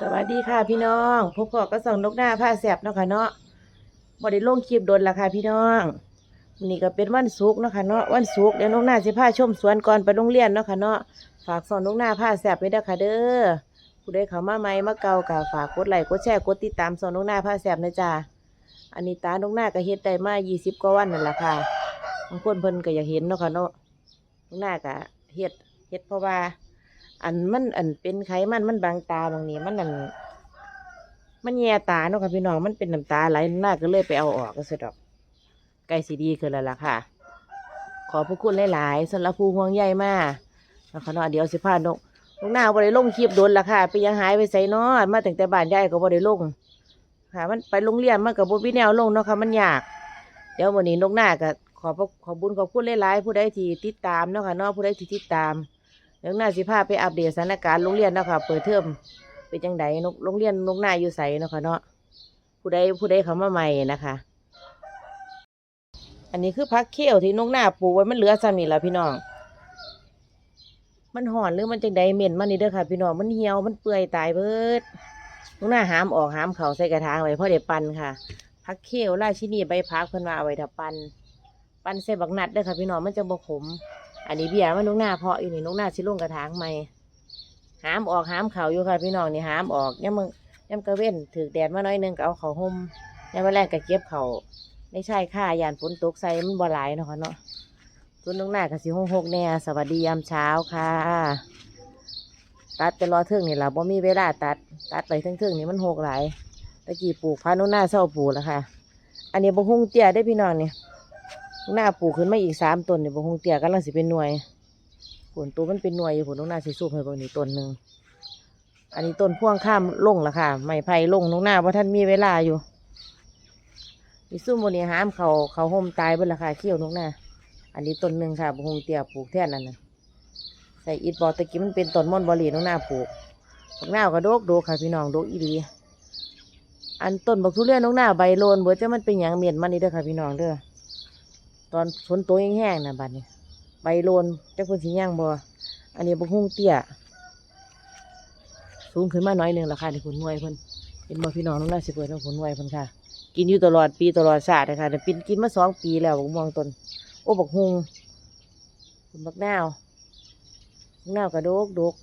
สวัสดีค่ะพี่น้องพบกับกระสองนกหน้าผ้าแสบเนาะค่ะเนาะบ่ได้ลงคลิปโดนละค่ะพี่น้องวันนี้ก็เป็นวันศุกร์เนาะค่ะเนาะวันศุกร์เดี๋ยวนกหน้าสิพาชมสวนก่อนไปโรงเรียนเนาะค่ะเนาะฝากสอนนกหน้าผ้าแสบไปเด้อค่ะเด้อผู้ใดเขามาใหมมาเก่าก็ฝากกดไลค์กดแชร์กดติดตามสอนนกหน้าผ้าแสบนะจ๊ะอันนี้ตานกหน้าก็เฮ็ดได้มา20กว่าวันนั่นละค่ะบางคนเพิ่นก็อยากเห็นเนาะค่ะเนาะนกหน้าก็เฮ็ดเฮ็ดเพราะว่า อันมันอันเป็นไขมันมันบางตาตรงนี้มันอันมันแย่ตาเนาะค่ะพี่น้องมันเป็นน้ำตาไหลหน้าก็เลยไปเอาออกก็สะดอกใกล้สีดีขึ้นแล้วล่ะค่ะ ขอพระคุณหลายๆสำหรับผู้ห่วงใยมากนะคะเนาะเดี๋ยวสิพานกลงหน้าบ่ได้ลงคลิปโดนละค่ะ ไปยังหายไปใส่นอนมาตั้งแต่บ้านยายก็บ่ได้ลงค่ะ มันไปโรงเรียนมันกับบ่มีแนวลงเนาะค่ะมันยาก เดี๋ยววันนี้นกหน้าก็ขอพระขอบบุญขอบคุณหลายๆผู้ใดที่ติดตามเนาะค่ะเนาะผู้ใดที่ติดตาม เดี๋ยวหน้าสิพาไปอัปเดตสถานการณ์โรงเรียนเนาะค่ะเปิดเทอมเป็นจังไดนกโรงเรียนนกหน้าอยู่ใสเนาะค่ะเนาะผู้ใดผู้ใดเขามาใหม่นะคะ อันนี้คือพักเขี้ยวที่นกหน้าปลูกไว้มันเหลือซ้ำนี่แหละพี่น้อง มันห่อนหรือมันจังไดเหม็นมันนี่เด้อค่ะ พี่น้องมันเหี่ยวมันเปื่อยตายเบิดนกหน้าหามออกหามเขาใส่กระถางไว้เพราะเดี๋ยวปันค่ะพักเขี้ยวราชินีใบพักเพิ่นว่าเอาไว้ถ้าปันปันใส่บักนัดเด้อค่ะพี่น้องมันจะบ่ขม อันนี้เบียร์มันนกหน้าเพาะอยู่นี่นกหน้าสิลุงกระถางใหม่หามออกหามเข่าอยู่ค่ะพี่น้องนี่หามออกย่ำมึงย่ำกระเว้นถือแดดมาหน้อยนึงก็เอาเขาห่มย่ำมาแรกก็เก็บเข่าไม่ใช่ค่ายานฝนตกใส่มันบ่หลายเนาะเนาะส่วนนกหน้าก็สิหงหกแน่สวัสดียามเช้าค่ะ ตัดไปรอเทิงนี่ล่ะบ่มีเวลาตัดตัดไปเทิงๆนี่มันหกหลายตะกี้ปลูกพานกหน้าเศร้าปลูกแล้วค่ะ อันนี้บ่ฮุงเตี้ยได้พี่น้องเนี่ย หน้าปลูกขึ้นมาอีกสามต้นเนี่ยบงคงเตี้ยกำลังสิเป็นหน่วยผลตัวมันเป็นหน่วยอยู่ผลน้องหน้าสิสูบให้เบางนี่ต้นหนึ่งอันนี้ต้นพ่วงข้ามลงละค่ะไม้ไผ่ลงน้องหน้าเพราะท่านมีเวลาอยู่มีซุ่มบนนี้หามเขาเขาห่มตายบิดละค่ะเขี้ยวน้องหน้าอันนี้ต้นหนึ่งค่ะบงคงเตี้ยปลูกแท่นนั่นน่ะใส่อิฐบอตะกี้มันเป็นต้นม่อนบอลีน้องหน้าปลูกบักหน้ากระโดกโดกค่ะพี่น้องโดกอีดีอันต้นบักทุเรียนน้องหน้าใบโลนเบิดจะมันเป็นอย่างเมียนมันนี่เด้อค่ะพี่น้องเด้อ ตอนฝนตกแห้งๆนะบัดนี้ใบโลนจะคนสีย่างบ่อันนี้บกฮุ่งเตี้ย สูงขึ้นมาหน่อยหนึ่งราคาที่คุณหน่วยเพิ่นเป็นบ่พี่น้องน้องน่าสิเปิดน้องคุณหน่วยเพิ่นค่ะ กินอยู่ตลอดปีตลอดชาติเลยค่ะแต่ปินกินมาสองปีแล้วบกม่วงต้นโอ้บกฮุ่งคุณบักนาวบักนาวกระโดกดก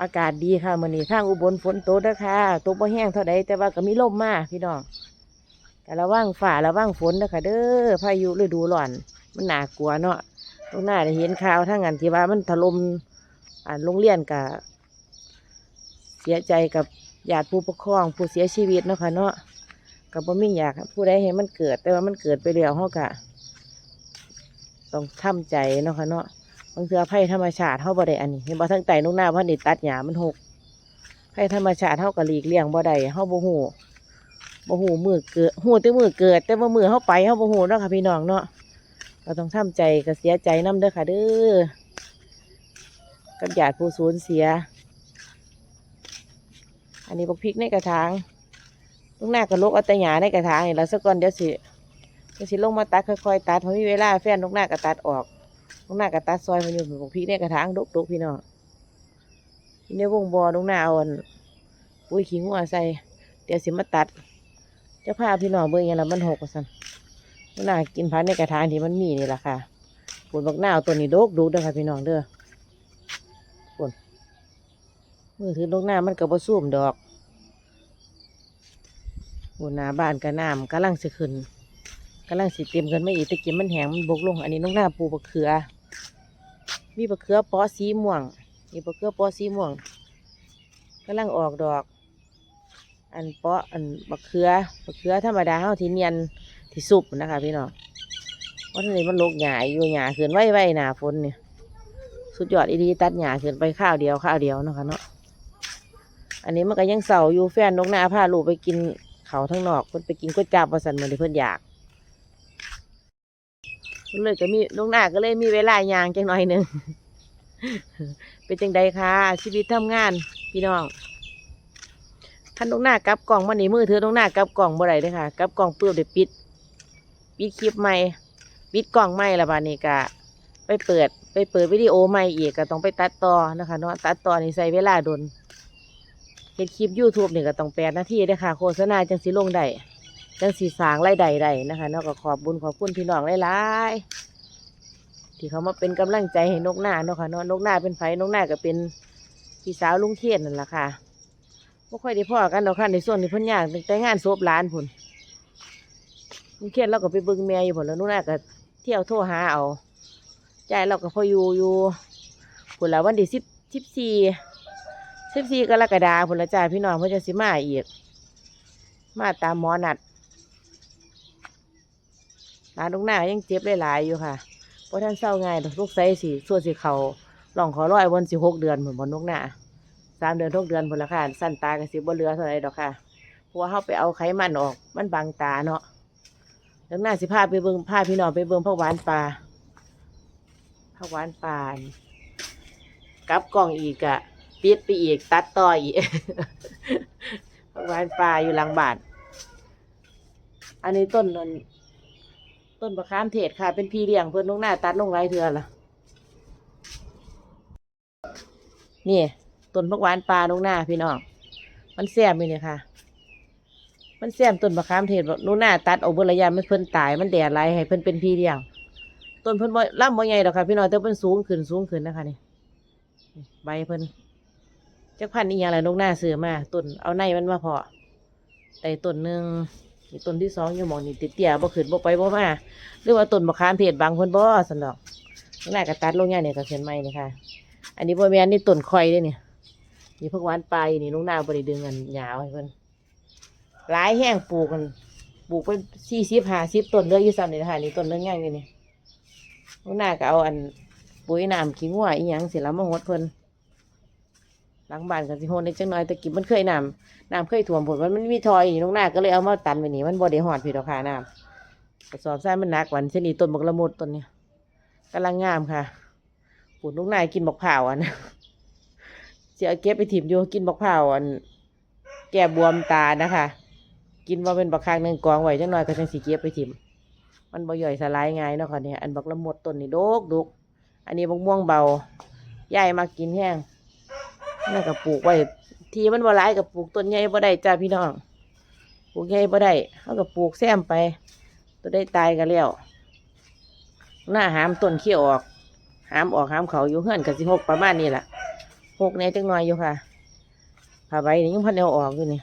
อากาศดีค่ะมื้อนี้ทางอุบลฝนตกเด้อค่ะตกบ่แห้งเท่าใดแต่ว่าก็มีลมมาพี่น้อง ระวังฝ่าระวังฝนนะคะเด้อพายุฤดูร้อน มันน่ากลัวเนาะตรงหน้าได้เห็นข่าวทั้งอันที่ว่ามันถล่มอ่าโรงเรียนกับเสียใจกับญาติผู้ปกครองผู้เสียชีวิตเนาะค่ะเนาะกับบ่มีอยากผู้ใดเห็นมันเกิด แต่ว่ามันเกิดไปแล้วเฮากะต้องทำใจเนาะค่ะเนาะบางเทื่อภัยธรรมชาติเฮาบ่ได้อันนี้เห็นบ่ทั้งไตนุ่งหน้าเพราะนี่ตัดหญ้ามันหกภัยธรรมชาติเฮาก็หลีกเลี่ยงบ่ได้เฮาบ่ฮู้ บ่หูมือเกิดหูแต่มือเกิด แต่ว่ามือเข้าไปเข้าบ่หูเนาะค่ะพี่น้องเนาะเราต้องทำใจก็เสียใจน้ำเด้อค่ะเด้อกับญาติผู้สูญเสีย อันนี้บักพริกในกระถางลูกหน้ากระลกเอาแต่หยาในกระถางนี่แล้วสักก่อนเดี๋ยวสิเดี๋ยวสิลงมาตัดค่อยๆตัดเพราะมีเวลาแฟนลูกหน้าก็ตัดออกลูกหน้าก็ตัดซอยมันอยู่บักพริกในกระถางดกๆพี่น้องที่ในวงบอลูกหน้าเอาอันปุ๋ยขี้งัวใส่เดี๋ยวสิมาตัด จะพาพี่น้องเบิ่งอยังละมันหกว่าซั่นมันน่ากินพักในกระถางที่มันมีนี่แหละค่ะปวดบักหน้าตัวนี้โดกดูเด้อค่ะพี่น้องเด้อปวดมือถือลูกหน้ามันก็บ่ซูมดอกปวดหน้าบ้านก็น้ำกำลังสิขึ้นกำลังสิเต็มกันไม่อีกตะกี้มันแห้งมันบกลง อันนี้ลูกหน้าปูบักเขือ มีบักเขือปอสีม่วงนี่บักเขือปอสีม่วงกำลังออกดอก อันเปาะอันบักเขือบักเขือธรรมดาเฮาที่เนียนที่สุบนะคะ พี่น้องว่าทะเลมันลกหยาอยู่หยาขึ้นไว้ไว้หนาฝนเนี่ยสุดยอดอีดีตัดหยาขึ้นไปข้าวเดียวข้าวเดียวนะคะเนาะอันนี้มันก็ยังเสาอยู่แฟนนกนาพาลูกไปกินเขาทั้งนอกเพิ่นไปกินก๋วยจั๊บว่าสันมือนเพิ่นอยากเพิ่นเลยก็มีนกนาก็เลยมีเวลายางจังหน่อยหนึ่งเป็นจังใดคะชีวิตทำงานพี่น้อง คันตรงหน้ากับกล่องมันนี่มือถือตรงหน้ากับกล่องบ่ได้เลยค่ะกับกล่องเปื้อเดี๋ยวปิดปิดคลิปใหม่ปิดกล่องใหม่ละบานี้ก็ไปเปิด ไปเปิดวิดีโอใหม่อีกก็ต้องไปตัดต่อนะคะเนาะตัดต่อนี่ใส่เวลาโดนเฮ็ดคลิป YouTube นี่ก็ต้องแปดนาทีเด้อค่ะ โฆษณาจังสิลงได้จังสิสางรายได้ได้นะคะเนาะก็ขอบบุญขอบคุณพี่น้องหลายๆที่เขามาเป็นกำลังใจให้นกหน้าเนาะค่ะเนาะนกหน้าเป็นไผนกหน้าก็เป็นพี่สาวลุงเทียนนั่นแหละค่ะ บ่ค่อยได้พ่อกันดอกค่ะในส่วนนี้เพิ่นยากตั้งแต่งานศพหลานพุ่นลุงเทียนเราก็ไปเบิ่งแม่อยู่พุ่นแล้วนกหน้าก็เที่ยวโทรหาเอาใจเราก็พออยู่อยู่พุ่นละวันที่สิบสิบสี่สิบสี่กรกฎาคมพุ่นละจ้าพี่น้องเพื่อจะสิมาอีก มาตามหมอนัดหลานลูกหน้ายังเจ็บหลายๆอยู่ค่ะเพราะท่านเศร้าไงายดอกลูกไซสิส่วนสิเขาหลองขอร้อยวันสิหกเดือนเหมือนบนนกหน้า สามเดือนหกเดือนพุ่นละค่ะสั้นตากับสิบ่เหลือเท่าไรดอกค่ะเพราะว่าเขาไปเอาไขมันออก มันบังตาเนาะลูกหน้าสิพาไปเบิ่งพาพี่น้องไปเบิ่งผักหวานปลาผักหวานปลากลับกล่องอีกอะปิดไปอีกตัดต่ออีกผักหวานป่าอยู่หลังบานอันนี้ต้นนนต้นมะขามเทศค่ะ เป็นพี่เลี้ยงเพื่อนลงหน้าตัดลงไรเถื่อละนี่ ต้นผักหวานป่าลงหน้าพี่น้องมันแซ่บมีเนี่ยค่ะ มันแซ่บต้นมะขามเทศลงหน้าตัดเอาเบระยะมันเพิ่นตายมันแดดไรให้เพิ่นเป็นพี่เลี้ยงต้นเพิ่นบ่ล่ำบ่ใหญ่ดอกค่ะ พี่น้องแต่เพิ่นสูงขึ้นสูงขึ้นนะคะนี่ใบเพิ่นจักพันนี่ยังไรนกหน้าเสือมาต้นเอาในมันมาพอแต่ต้นหนึ่งต้นที่สองอยู่มองนี่ติดเตี้ยบ่ขึ้นบ่ไปบ่มาหรือว่าต้นมะขามเทศบางคนบ่สันดอกนกหน้าก็ตัดลงเนี่ยเนี่ยก็เขียนไม่นี่ค่ะ อันนี้บ่แม่นนี่ต้นคอยด้เนี่ย นี่พวกหวานไปนี่นกหน้าบ่ได้ดึงกันยาวให้เพิ่นหลายแห้งปลูกกันปลูกไปสี่สิบห้าสิบต้นเลยอยู่ซ้ำนี่นะคะนี่ต้นเรื่องย่างนี่นี่นกหน้าก็เอาอันปุ๋ยน้ำขี้งัวอีหยังเสร็จแล้วมาหดเพิ่นหลังบ้านกันสิโหนในจังน้อยต่กี้มันเคยน้ำน้ำเคยท่วมผลมันมันมีทอยอยู่ตรงหน้าก็เลยเอามาตันไปนี่มันบ่ได้หอดพี่ดอกค่ะน้ำกระสอบทรายมันหนักวันเช่นนี้ต้นบักละมุดต้นเนี้ยกำลังงามค่ะปลูกลูกนายกินบักเผาวอันเสียเก็บไปถิ่มอยู่กินบักเผาอัน แก่บวมตานะคะ กินว่าเป็นบักคางหนึ่งกองไว้จังหน้อยก็จังสีเก็บไปถิ่มมันบ่ย่อยสลายง่ายเนาะค่ะเนี่ยอันบักละมดต้นนี่โดกดกอันนี้บักม่วงเบาย่ายมากินแห้งนี่ก็ปลูกไว้ทีมันบ่หลายก็ปลูกต้นใหญ่บ่ได้จ้าพี่น้องปลูกใหญ่บ่ได้เขาก็ปลูกแซมไป ตัวได้ตายกันแล้วหน้าหามต้นเขี้ยวออก หามออกหามเขาอยู่เฮือนกับสิหกประมาณนี้แหละ กแหน่จังน้อยอยู่ค่ะผ้าใบนี่ยังพันเอาออกอยู่นี่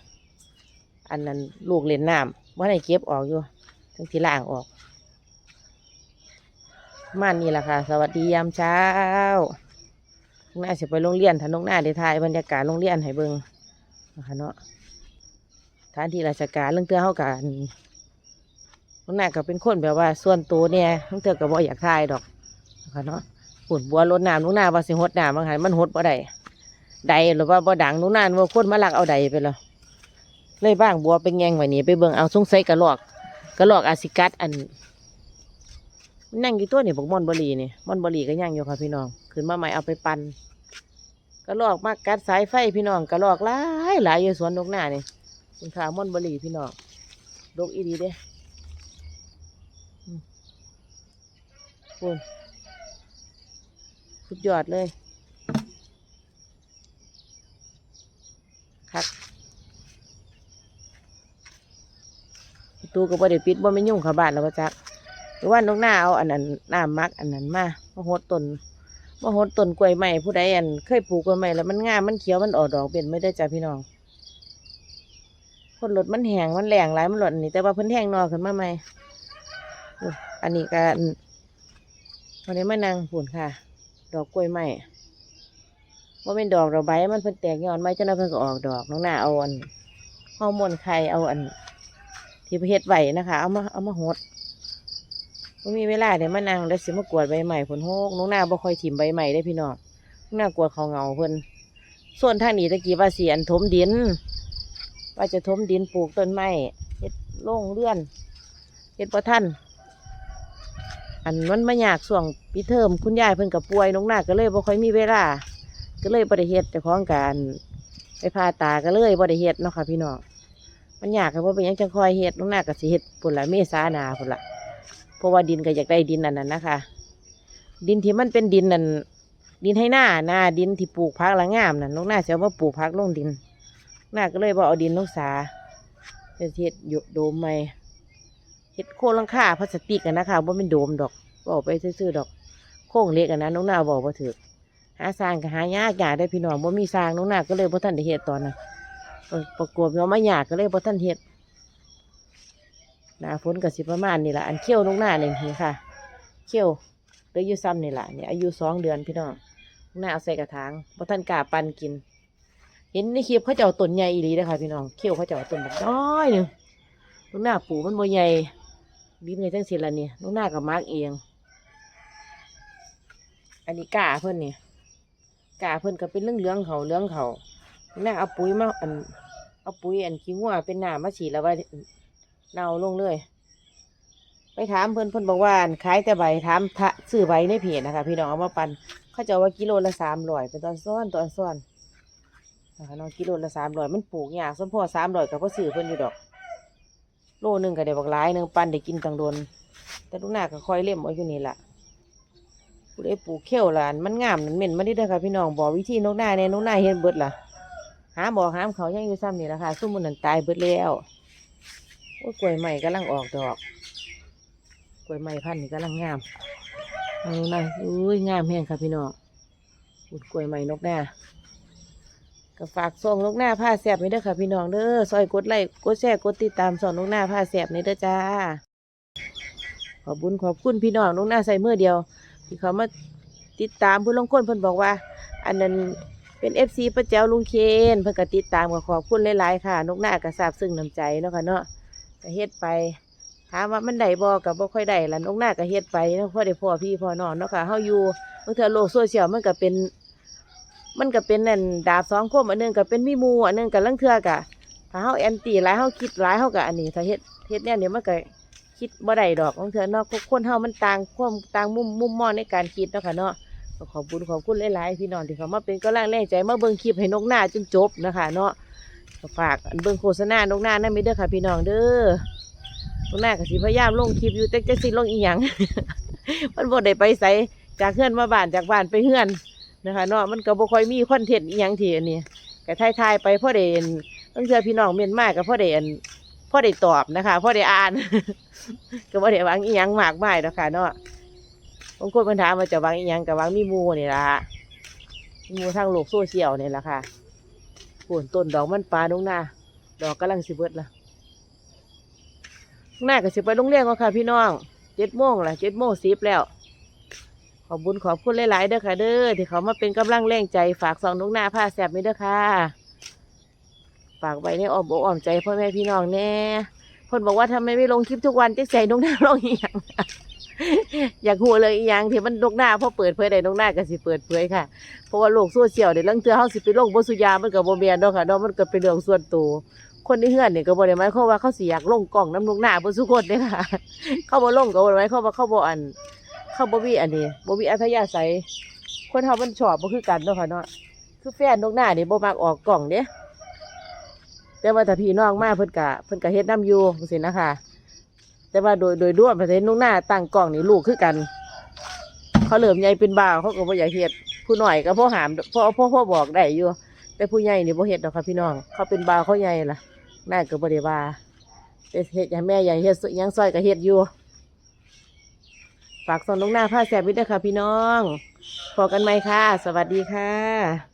อันนั้นลูกเล่นน้ำว่าไหนเก็บออกอยู่ทั้งที่ล่างออกมานี้แหละค่ะ สวัสดียามเช้าน้าจะไปโรงเรียนถ้าน้องหน้าได้ถ่ายบรรยากาศโรงเรียนให้เบิ่งนะคะเนาะฐานที่ราชการเรื่องเตือเข้ากันน้องหน้าก็เป็นคนแบบว่า ส่วนตัวเนี่ยน้องเตือก็บ่อยากถ่ายดอกนะคะเนาะปุ่นบัวรดน้ำน้องหน้าว่าสิหดน้ำบางหันมันหดบ่ได้ ใดหรือว่าบ่ดังน้องหน้าว่าคนมาลักเอาใดไปแล้วเลยบ้างบัวไปแงงไว้นี่ไปเบิ่งเอาสงสัยกระลอกกระลอกอาซิกัดอันนั่งอยู่ตัวนี่บอกมอนบรีนี่มอนบรีก็ย่างอยู่ค่ะพี่น้องขึ้นมาใหม่เอาไปปั่นกระลอกมากกัดสายไฟพี่น้องกระลอกหลายหลายอยู่สวนนกหน้านี่คุณขามอนบรีพี่น้องดกอีดีเด้คุณสุดยอดเลย คักตูก็บ่ได้ปิดบ่ไม่ยุ่งเขาบ้านแล้วก็จักหรือว่านกหน้าเอาอันนั้นน้ำมักอันนั้นมามาหดต้นมาหดต้นกล้วยใหม่ผู้ใดอันเคยปลูกกล้วยใหม่แล้วมันงามมันเขียวมันออกดอกเป็นไม่ได้จ้าพี่น้อง คนรถมันแห้งมันแรงหลายมันหลดนี่แต่ว่าเพิ่นแห้งนอขึ้นมาใหม่อันนี้ก็อันวันนี้มานั่งผุนค่ะ ดอกกล้วยใหม่ ว่าเป็นดอกดอกใบมันเพิ่นแตกยอดไม้เจ้าหน้าเพิ่นก็ออกดอกน้องหน้าเอาอันฮอร์โมนไข่เอาอัน ที่เฮ็ดไหวนะคะ เอามาเอามาหดบ่มีเวลาเดี๋ยวมานั่งแล้วสิมากวดใบใหม่ผลโฮกน้องหน้าบ่ค่อยถิ่มใบใหม่ได้พี่น้องน้องหน้ากวดเขาเหงาเพิ่นส่วนทางนี้ตะกี้ว่าสีอันถมดิน ว่าจะถมดินปลูกต้นไม้เฮ็ดโล่งเลื่อนเฮ็ดบ่ทันอันมันมายากส่วงปีเทอมคุณยายเพิ่นกับป่วยน้องหน้าก็เลยบ่ค่อยมีเวลา ก็เลยบ่ได้เฮ็ดเจ้าของการไปพาตาก็เลยบ่ได้เฮ็ดเนาะค่ะพี่น้องมันยากครับว่าเป็นยังจังคอยเฮ็ดน้องหน้าก็สิเฮ็ดพุ่นละเมษานาพุ่นละเพราะว่าดินก็อยากได้ดินอันนั้นนะคะ ดินที่มันเป็นดินนั่นดินให้หน้าหน้าดินที่ปลูกพักละงามนั่นลงหน้าเสียมาปลูกพักลงดินหน้าก็เลยบอกเอาดินลงสาเฮ็ดเฮ็ดอยู่โดมใหม่เฮ็ดโครงลังคาพลาสติกกันนะคะว่าเป็นโดมดอกบอกไปซื่อๆดอกโค้งเล็กกันนะน้องหน้าบอกว่าถือ หาสร้างก็หายากยากได้พี่น้องบ่มีสร้างน้องหน้าก็เลยบ่ทันได้เฮ็ดตอนนั้นประประกวบเนาะมายากก็เลยบ่ทันเฮ็ดหน้าฝนก็สิประมาณนี่ล่ะอันเขี้ยวน้องหน้านี่นี่ค่ะ เขี้ยวเหลืออยู่ซ้ำนี่ล่ะเนี่ยอายุสองเดือนพี่น้องน้องหน้าเอาใส่กระถางบ่ทันกล้าปันกิน เห็นในคลิปเขาเจ้าต้นใหญ่อีหลีเด้ค่ะพี่น้องเขี้ยวเขาเจ้าต้นแบบน้อยหนึงน้องหน้าปูมันบ่ใหญ่บีบในจังสิละเนี่ยน้องหน้าก็มักเองอันนี้กาเพิ่อนเนี่ย กาเพิ่นก็เป็นเรื่องเหลืองเขาเหลืองเขาแม่เอาปุ๋ยมาอันเอาปุ๋ยอันขี้งัวเป็นหน้ามาฉีดแล้วว่าเน่าลงเลย ไปถามเพิ่นเพิ่นบอกว่าขายแต่ใบถามทะซื้อใบในเพจนะคะ พี่น้องเอามาปันเขาจะว่ากิโลละสามร้อยเป็นตอนซ้อนตอนซ้อนนะคะน้องกิโลละสามร้อยมันปลูกยากสมพ่อสามร้อยกับพ่อซื้อเพิ่นอยู่ดอก โลหนึ่งก็ได้บักหลายหนึ่งปันได้กินตังโดนแต่ลูกหน้าก็คอยเล่มเอาอยู่นี่แหละ ผู้ใดปลูกเขี้ยวหลานมันงามนั่นเหม็นมาได้เด้อค่ะพี่น้องบอกวิธีนกหน้าเนี่ยนกหน้าเห็นเบิดล่ะหาบอกหามเขายังอยู่ซ้ำนี่แหละค่ะซุ่มมันนั่นตายเบิดแล้วโอ้ยกล้วยใหม่กำลังออกดอกกล้วยใหม่พันธุ์นี่กำลังงามเอาหน่อยอุ้ยงามแห้งค่ะพี่น้องอุดกล้วยใหม่นกหน้าก็ฝากส่งนกหน้าผ้าแสบนี่เด้อค่ะพี่น้องเด้อซอยกดไลค์กดแชร์กดติดตามสอนนกหน้าผ้าแสบนี่เด้อจ้าขอบุญขอบคุณพี่น้องนกหน้าใส่เมื่อเดียว ที่เขามาติดตามผู้ลงคนเพิ่นบอกว่า อันนั้นเป็นเอฟซีป้าแจ้วลุงเคนเพิ่นก็ติดตามก็ขอบคุณหลายๆค่ะ นกหน้าก็ทราบซึ้งน้ำใจเนาะค่ะเนาะก็เฮ็ดไปถามว่ามันได้บ่ก็บ่ค่อยได้ล่ะนกหน้าก็เฮ็ดไปเนาะพอได้พ่อพี่พ่อน้องเนาะค่ะเฮาอยู่บางเทื่อโลกโซเชียลมันก็เป็น มันก็เป็นนั่นดาบสองคมอันนึงก็เป็นมีมูอันนึงก็ลังเทื่อกะถ้าเฮาแอนตี้หลายเฮาคิดหลายเฮาก็อันนี้ถ้าเฮ็ดเฮ็ดแนวนี้มันก็ คิดบ่ได้ดอกบางเทื่อเนาะคนเฮามันต่างความต่างมุมมุมมองในการคิดเนาะค่ะเนาะขอบคุณขอบคุณหลายๆพี่น้องที่เขามาเป็นกำลังแรงใจมาเบิ่งคลิปให้นกหน้าจนจบนะคะ เนาะฝากเบิ่งโฆษณานกหน้านั่นไม่เด้อค่ะ พี่น้องเด้อนกหน้าก็สิพยายามลงคลิปอยู่แต่จะสิลงอีหยังมันบ่ได้ไปไสจากเฮือนมาบ้านจากบ้านไปเฮือนนะคะเนาะมันก็บ่ค่อยมีคอนเทนต์อีหยังทีอันนี้ก็ถ่ายๆไปพ่อได้อันบางเทื่อพี่น้องเมียนมากก็พ่อได้อัน พ่อได้ตอบนะคะพ่อได้อ่าน ก็บ่ได้วังอีหยังมากมายดอกค่ะเนาะบางคนมันถามว่าจะวังอีหยังก็หวังมีมูนี่ล่ะมีมูทางโลกโซเชียลนี่ล่ะค่ะปนต้นดอกมันปลาดงหน้าดอกกำลังสิเบิดละข้างหน้าก็สิไปโรงเรียนก็ค่ะ พี่น้องเจ็ดโมงละเจ็ดโมงสิบแล้ว ขอบบุญขอบคุณหลายๆเด้อค่ะเด้อที่เขามาเป็นกำลังแรงใจฝากซองนกหน้าผ้าแสบนี่เด้อค่ะ ฝากไว้ในอ้อมอกอ้อมใจพ่อแม่พี่น้องแน่คนบอกว่าทำไมไม่ลงคลิปทุกวันจะใส่นกหน้าลงอีหยังอยากหัวเลยอีหยังที่มันนกหน้าพอเปิดเผยได้นกหน้าก็สิเปิดเผยค่ะเพราะว่าโลกโซเชียลเดี๋ยวลังเทือเฮาสิไปลงบ่สุยามันก็บ่แม่นดอกค่ะเนาะมันก็เป็นเรื่องส่วนตัวคนที่เฮือนเนี่ยก็บ่ได้หมายความว่าเขาสิอยากลงกล้องน้ำนกหน้าบ่สุคนเด้ค่ะ เขาบ่ลงก็บ่ได้หมายความว่าเขาบ่อัน เขาบ่มีอันนี้บ่มีอัธยาศัยคนเฮามันชอบบ่คือกันเนาะค่ะเนาะคือแฟนนกหน้านี่บ่มักออกกล้องเด้ แต่ว่าถ้าพี่น้องมาเพิ่นกะเพิ่นกะเฮ็ดน้ำอยู่จังซี่นะคะ แต่ว่าโดยโดยรวมประเทศนุ่งหน้าตั้งกล้องนี่ลูกคือกัน เขาเหลื่อมใหญ่เป็นบ่าวเขาก็บ่อยากเฮ็ดผู้หน่อยก็พ่อหามพ่อพ่อพ่อบอกได้อยู่ แต่ผู้ใหญ่นี่บ่เฮ็ดดอกค่ะพี่น้อง เขาเป็นบ่าวเขาใหญ่ล่ะแม่ก็บ่ได้ว่าแต่เฮ็ดอย่างแม่ใหญ่เฮ็ดยังซอยก็เฮ็ดอยู่ฝากสอนนุ่งหน้าผ้าแสบวิด้วยค่ะพี่น้องพอกันไหมค่ะ สวัสดีค่ะ